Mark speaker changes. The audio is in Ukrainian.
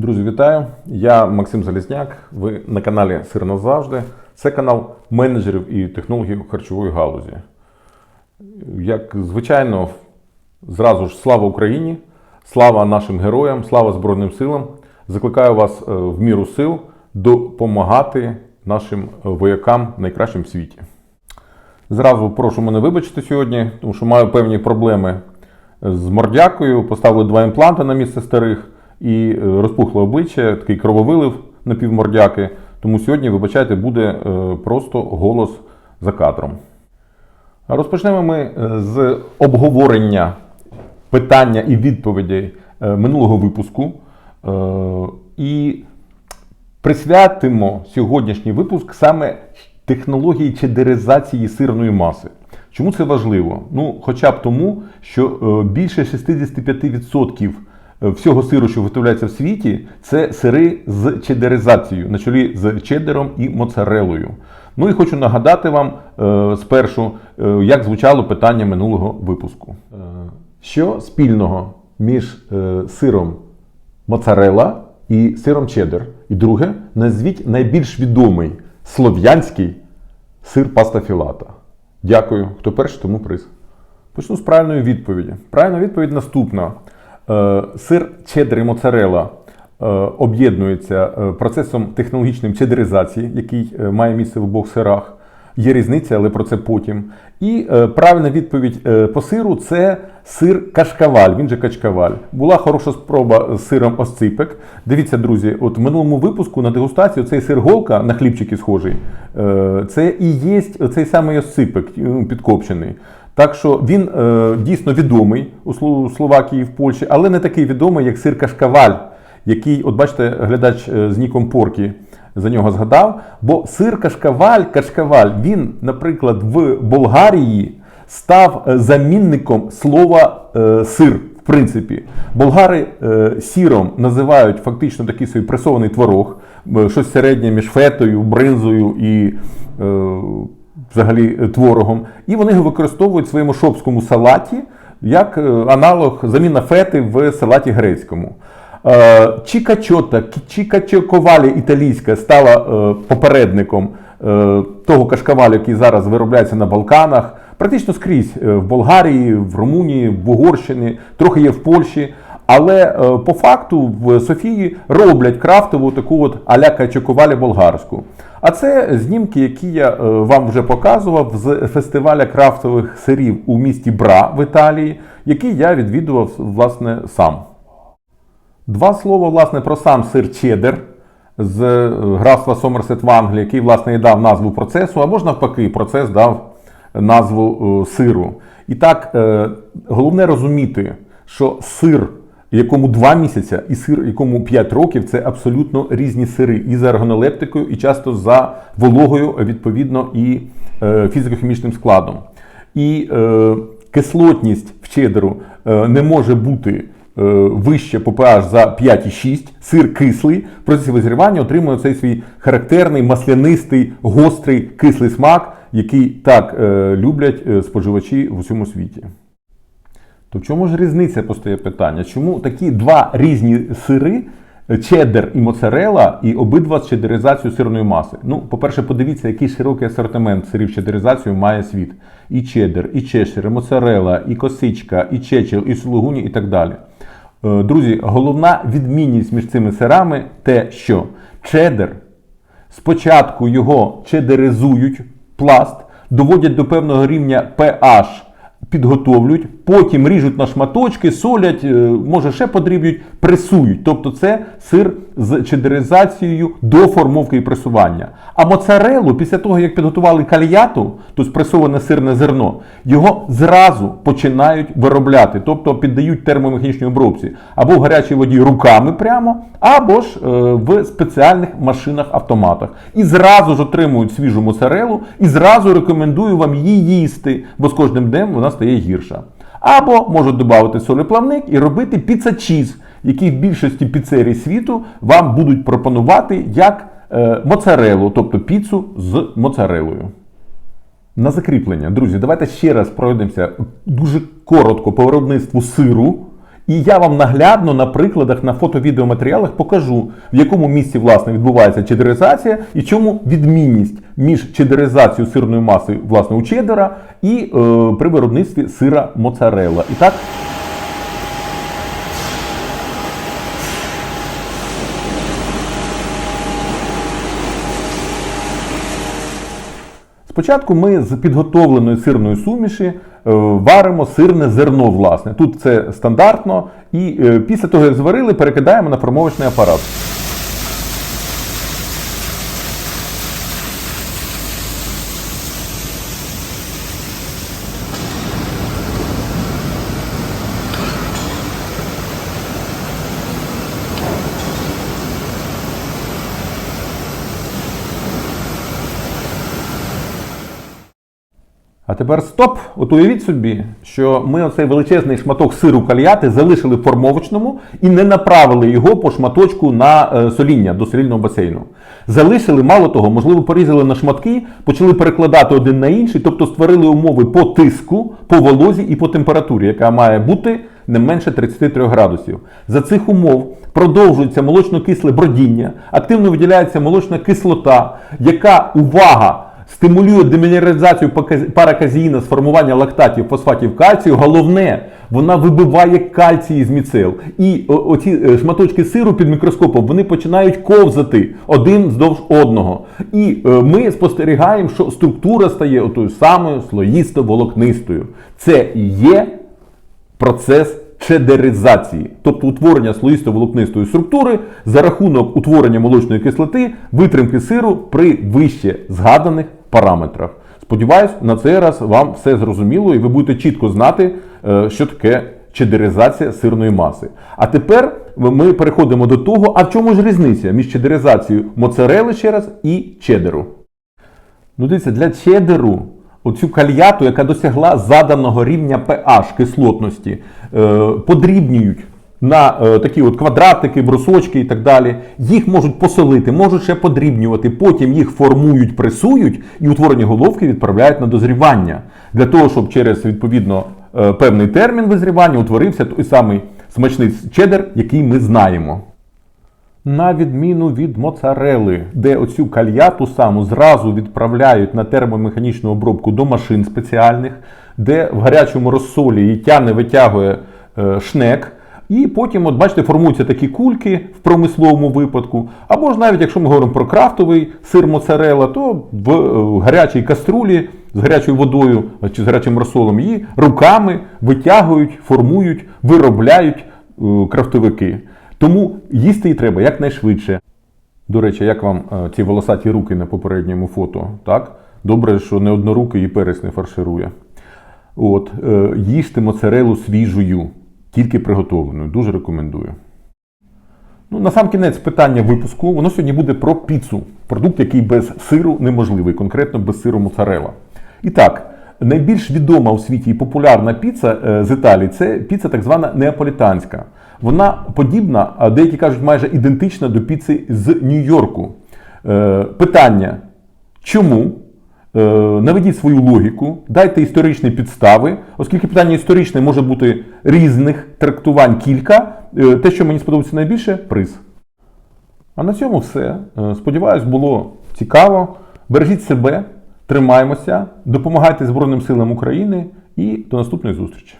Speaker 1: Друзі, вітаю! Я Максим Залізняк. Ви на каналі Сир назавжди. Це канал менеджерів і технологів харчової галузі. Як звичайно, зразу ж слава Україні, слава нашим героям, слава Збройним силам. Закликаю вас е, в міру сил допомагати нашим воякам найкращим в світі. Зразу прошу мене вибачити сьогодні, тому що маю певні проблеми з мордякою. Поставили два імпланти на місце старих і е, розпухло обличчя, такий крововилив на півмордяки. Тому сьогодні, вибачайте, буде е, просто голос за кадром. Розпочнемо ми е, з обговорення питання і відповідей минулого випуску. І присвятимо сьогоднішній випуск саме технології чедеризації сирної маси. Чому це важливо? Ну, хоча б тому, що більше 65% всього сиру, що виготовляється в світі, це сири з чедеризацією, на чолі з чедером і моцарелою. Ну і хочу нагадати вам е, спершу, е, як звучало питання минулого випуску. Е, Що спільного між е, сиром моцарелла і сиром чеддер? І друге, назвіть найбільш відомий слов'янський сир паста філата. Дякую. Хто перший, тому приз. Почну з правильної відповіді. Правильна відповідь наступна. Е, Сир чеддер і моцарелла е, об'єднується е, процесом технологічним чедеризації, який має місце в обох сирах. Є різниця, але про це потім. І правильна відповідь по сиру це сир кашкаваль. Він же качкаваль. Була хороша спроба з сиром осципек. Дивіться, друзі, от в минулому випуску на дегустацію цей сир голка на хлібчики схожий. Це і є цей самий осципек підкопчений. Так що він е, дійсно відомий у Сло- Словакії в Польщі, але не такий відомий, як сир кашкаваль, який, от бачите, глядач е, з ніком Поркі за нього згадав. Бо сир кашкаваль, кашкаваль, він, наприклад, в Болгарії став е, замінником слова е, сир. В принципі, болгари е, сіром називають фактично такий собі пресований творог, е, щось середнє між фетою, бринзою і е, взагалі е, творогом. І вони його використовують в своєму шопському салаті як е, аналог заміна фети в салаті грецькому. Е, Чікачота, Чікачоковалі італійська стала попередником того кашкавалю, який зараз виробляється на Балканах. Практично скрізь в Болгарії, в Румунії, в Угорщині, трохи є в Польщі. Але е, по факту в Софії роблять крафтову таку от аля качоковалі болгарську. А це знімки, які я е, вам вже показував з фестиваля крафтових сирів у місті Бра в Італії, який я відвідував власне сам. Два слова власне про сам сир чеддер з е, графства Сомерсет в Англії, який власне і дав назву процесу, або ж навпаки, процес дав назву сиру. І так, головне розуміти, що сир, якому 2 місяці, і сир, якому 5 років, це абсолютно різні сири і за органолептикою, і часто за вологою, відповідно, і е, фізико-хімічним складом. І е, кислотність в чедеру е, не може бути е, вище по pH за 5,6. Сир кислий. В процесі визрівання отримує цей свій характерний маслянистий, гострий кислий смак, який так е, люблять е, споживачі в усьому світі. То в чому ж різниця постає питання? Чому такі два різні сири, чеддер і моцарелла, і обидва з чедеризацією сирної маси? Ну, по-перше, подивіться, який широкий асортимент сирів з чедеризацією має світ. І чеддер, і чешир, і моцарелла, і косичка, і чечил, і сулугуні, і так далі. Е, Друзі, головна відмінність між цими сирами те, що чеддер Спочатку його чедеризують пласт, доводять до певного рівня pH, підготовлюють, потім ріжуть на шматочки, солять, е, може ще подрібнюють, пресують. Тобто це сир з чедеризацією до формовки і пресування. А моцарелу, після того, як підготували кальяту, тобто спресоване сирне зерно, його зразу починають виробляти, тобто піддають термомеханічній обробці або в гарячій воді руками прямо, або ж е, в спеціальних машинах-автоматах. І зразу ж отримують свіжу моцарелу, і зразу рекомендую вам її їсти, бо з кожним днем вона стає гірша. Або можуть додати солеплавник і робити піца-чіз, який в більшості піцерій світу вам будуть пропонувати як е, моцарелу, тобто піцу з моцарелою. На закріплення, друзі, давайте ще раз пройдемося дуже коротко по виробництву сиру І я вам наглядно на прикладах на фото-відеоматеріалах покажу, в якому місці власне відбувається чедеризація і чому відмінність між чедеризацією сирної маси власне у чедера і е, при виробництві сира моцарелла. І так. Спочатку ми з підготовленої сирної суміші е, варимо сирне зерно, власне. Тут це стандартно. І е, після того, як зварили, перекидаємо на формовочний апарат. А тепер стоп! От уявіть собі, що ми оцей величезний шматок сиру кальяти залишили в формовочному і не направили його по шматочку на е, соління до солільного басейну. Залишили, мало того, можливо, порізали на шматки, почали перекладати один на інший, тобто створили умови по тиску, по волозі і по температурі, яка має бути не менше 33 градусів. За цих умов продовжується молочно-кисле бродіння, активно виділяється молочна кислота, яка увага стимулює демінералізацію параказеїна з формування лактатів, фосфатів кальцію. Головне, вона вибиває кальцій з міцел. І оці е, шматочки сиру під мікроскопом вони починають ковзати один вздовж одного. І е, ми спостерігаємо, що структура стає отою самою слоїсто-волокнистою. Це і є процес чедеризації, тобто утворення слоїсто-волокнистої структури за рахунок утворення молочної кислоти, витримки сиру при вище згаданих параметрах. Сподіваюсь, на цей раз вам все зрозуміло і ви будете чітко знати, е, що таке чедеризація сирної маси. А тепер ми переходимо до того, а в чому ж різниця між чедеризацією моцарели ще раз і чедеру. Ну, дивіться, для чедеру оцю кальяту, яка досягла заданого рівня pH кислотності, е, подрібнюють на е, такі от квадратики, брусочки і так далі. Їх можуть посолити, можуть ще подрібнювати, потім їх формують, пресують і утворені головки відправляють на дозрівання. Для того, щоб через відповідно е, певний термін визрівання утворився той самий смачний чедер, який ми знаємо. На відміну від моцарели, де оцю кальяту саму зразу відправляють на термомеханічну обробку до машин спеціальних, де в гарячому розсолі її тяне витягує е, шнек. І потім, от бачите, формуються такі кульки в промисловому випадку. Або ж навіть якщо ми говоримо про крафтовий сир моцарела, то в е, гарячій каструлі з гарячою водою чи з гарячим розсолом її руками витягують, формують, виробляють е, крафтовики. Тому їсти її треба якнайшвидше. До речі, як вам е, ці волосаті руки на попередньому фото? Так? Добре, що не однорукий і перець не фарширує. От, їжте моцарелу свіжою, тільки приготовленою. Дуже рекомендую. Ну, на сам кінець питання випуску. Воно сьогодні буде про піцу. Продукт, який без сиру неможливий, конкретно без сиру моцарела. І так, найбільш відома у світі і популярна піца е, з Італії це піца так звана неаполітанська. Вона подібна, а деякі кажуть, майже ідентична до піци з Нью-Йорку. Е, Питання: чому? Е, Наведіть свою логіку, дайте історичні підстави, оскільки питання історичне може бути різних трактувань кілька. Е, Те, що мені сподобається найбільше, приз. А на цьому все. Е, Сподіваюсь, було цікаво. Бережіть себе, тримаємося, допомагайте Збройним силам України і до наступної зустрічі.